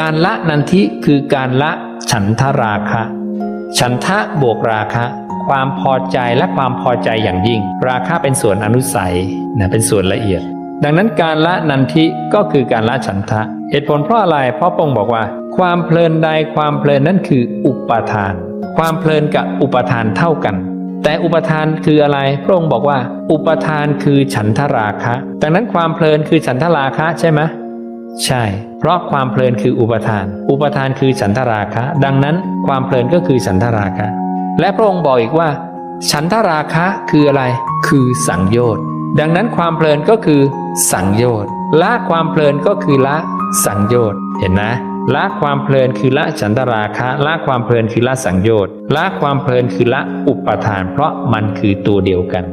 การละนันทิคือการละฉันทราคะ ฉันทะบวกราคะ ความพอใจและความพอใจอย่างยิ่ง ราคะเป็นส่วนอนุสัยนะเป็นส่วนละเอียด ดังนั้นการละนันทิก็คือการละฉันทะ เหตุผลเพราะอะไรเพราะพระองบอกว่า ความเพลินใดความเพลินนั้นคืออุปาทาน ความเพลินกับอุปทานเท่ากัน แต่อุปทานคืออะไรพระองค์บอกว่า อุปทานคือฉันทราคะ ดังนั้นความเพลินคือฉันทราคะใช่ไหม ใช่ เพราะความเพลินคืออุปทาน อุปทานคือฉันทราคะ ดังนั้นความเพลินก็คือฉันทราคะ และพระองค์บอกอีกว่า ฉันทราคะคืออะไร คือสังโยชน์ ดังนั้นความเพลินก็คือสังโยชน์ ละความเพลินก็คือละสังโยชน์ เห็นนะ ละความเพลินคือละฉันทราคะ ละความเพลินคือละสังโยชน์ ละความเพลินคือละอุปทาน เพราะมันคือตัวเดียวกัน